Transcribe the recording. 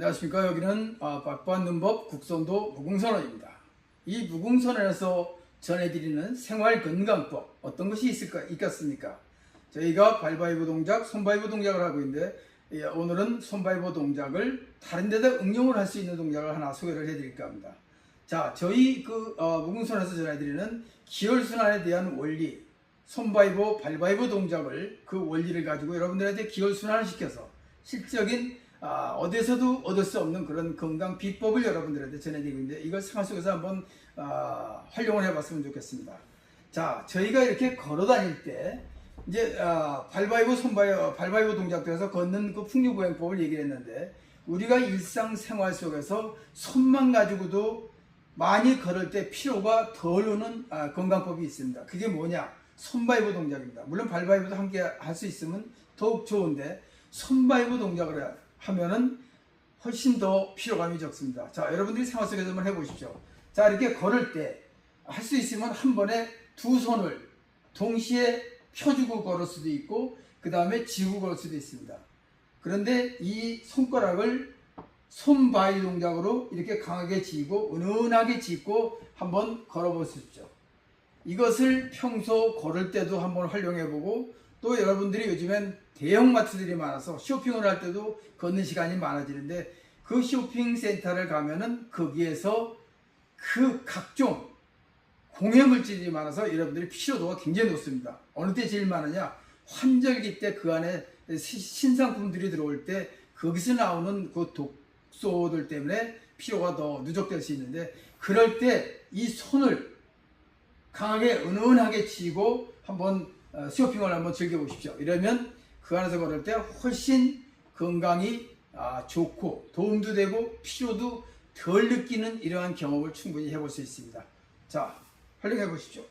안녕하십니까 여기는 아, 박반는법 국선도 무궁선언입니다. 이 무궁선언에서 전해드리는 생활건강법 어떤 것이 있을까 있겠습니까? 저희가 발바이브 동작, 손바이브 동작을 하고 있는데 예, 오늘은 손바이브 동작을 다른 데다 응용을 할 수 있는 동작을 하나 소개를 해드릴까 합니다. 자, 저희 그 어, 무궁선에서 전해드리는 기혈순환에 대한 원리, 손바이브, 발바이브 동작을 그 원리를 가지고 여러분들한테 기혈순환을 시켜서 실적인 아, 어디서도 얻을 수 없는 그런 건강 비법을 여러분들한테 전해드리고 있는데 이걸 생활 속에서 한번 아, 활용을 해봤으면 좋겠습니다. 자, 저희가 이렇게 걸어 다닐 때 이제 아, 발바이브, 손바이브, 발바이브 동작에서 걷는 그 풍류보행법을 얘기를 했는데 우리가 일상생활 속에서 손만 가지고도 많이 걸을 때 피로가 덜 오는 아, 건강법이 있습니다. 그게 뭐냐? 손바이브 동작입니다. 물론 발바이브도 함께 할 수 있으면 더욱 좋은데 손바이브 동작을 하면은 훨씬 더 피로감이 적습니다. 자, 여러분들이 생활 속에서 한번 해보십시오. 자, 이렇게 걸을 때 할 수 있으면 한 번에 두 손을 동시에 펴주고 걸을 수도 있고 그 다음에 지고 걸을 수도 있습니다. 그런데 이 손가락을 손바위 동작으로 이렇게 강하게 쥐고 은은하게 짚고 한번 걸어보십시오. 이것을 평소 걸을 때도 한번 활용해보고 또 여러분들이 요즘엔 대형마트들이 많아서 쇼핑을 할 때도 걷는 시간이 많아지는데 그 쇼핑 센터를 가면은 거기에서 그 각종 공해 물질이 많아서 여러분들이 피로도가 굉장히 높습니다. 어느 때 제일 많으냐? 환절기 때 그 안에 시- 신상품들이 들어올 때 거기서 나오는 그 독소들 때문에 피로가 더 누적될 수 있는데 그럴 때 이 손을 강하게 은은하게 쥐고 한번 어, 쇼핑을 한번 즐겨보십시오. 이러면 그 안에서 걸을 때 훨씬 건강이 아, 좋고 도움도 되고 피로도 덜 느끼는 이러한 경험을 충분히 해볼 수 있습니다. 자, 활용해 보십시오.